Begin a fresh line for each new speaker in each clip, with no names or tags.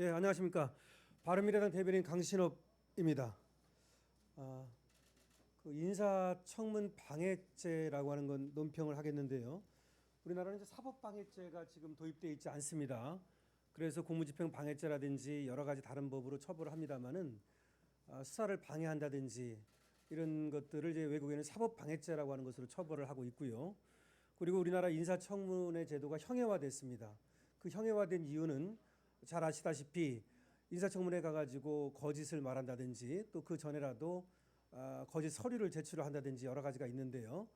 예, 안녕하십니까. 바른미래당 대변인 강신업입니다. 아, 그 인사청문 방해죄라고 하는 건 논평을 하겠는데요. 우리나라는 이제 사법 방해죄가 지금 도입돼 있지 않습니다. 그래서 공무집행 방해죄라든지 여러 가지 다른 법으로 처벌을 합니다만은 아, 수사를 방해한다든지 이런 것들을 이제 외국에는 사법 방해죄라고 하는 것으로 처벌을 하고 있고요. 그리고 우리나라 인사청문회 제도가 형해화됐습니다. 그 형해화된 이유는 잘 아시다시피 인사청문회 가가지고 거짓을 말한다든지 또 그 전에라도 아, 거짓 서류를 제출을 한다든지 여러 가지가 있는데요.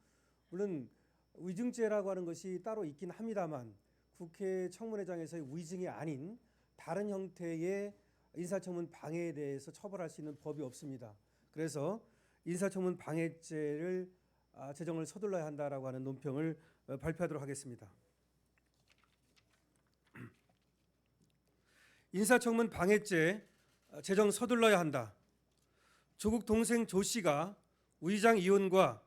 물론 위증죄라고 하는 것이 따로 있긴 합니다만 국회 청문회장에서의 위증이 아닌 다른 형태의 인사청문 방해에 대해서 처벌할 수 있는 법이 없습니다. 그래서 인사청문 방해죄를 아, 제정을 서둘러야 한다라고 하는 논평을 어, 발표하도록 하겠습니다. 인사청문 방해죄 어, 제정 서둘러야 한다. 조국 동생 조 씨가 위장 이혼과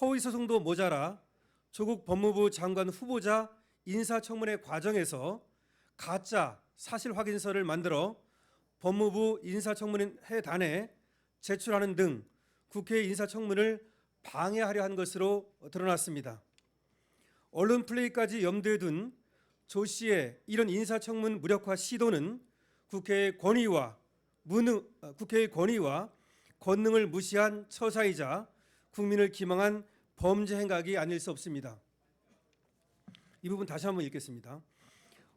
허위 소송도 모자라 조국 법무부 장관 후보자 인사청문회 과정에서 가짜 사실 확인서를 만들어 법무부 인사청문회 단에 제출하는 등 국회 인사청문을 방해하려 한 것으로 드러났습니다. 언론 플레이까지 염두에 둔 조 씨의 이런 인사청문 무력화 시도는 국회의 권위와 무능, 어, 국회의 권위와 권능을 무시한 처사이자 국민을 기망한 범죄 행각이 아닐 수 없습니다. 이 부분 다시 한번 읽겠습니다.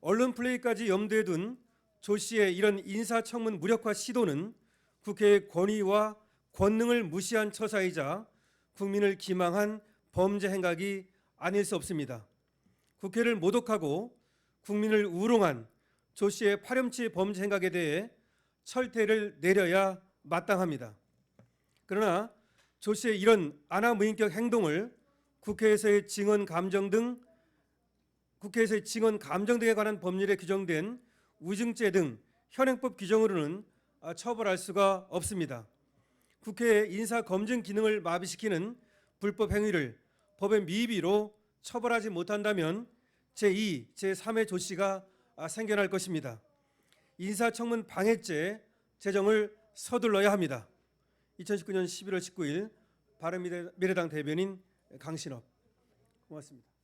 언론 플레이까지 염두에 둔 조 씨의 이런 인사청문 무력화 시도는 국회의 권위와 권능을 무시한 처사이자 국민을 기망한 범죄 행각이 아닐 수 없습니다. 국회를 모독하고 국민을 우롱한 조 씨의 파렴치 범죄 행각에 대해 철퇴를 내려야 마땅합니다. 그러나 조 씨의 이런 아나무인격 행동을 국회에서의 증언 감정 등 국회에서의 증언 감정 등에 관한 법률에 규정된 위증죄 등 현행법 규정으로는 아, 처벌할 수가 없습니다. 국회의 인사 검증 기능을 마비시키는 불법 행위를 법의 미비로 처벌하지 못한다면 제2, 제3의 조치가 아, 생겨날 것입니다. 인사청문 방해죄 제정을 서둘러야 합니다. 2019년 11월 19일 바른미래당 대변인 강신업 고맙습니다.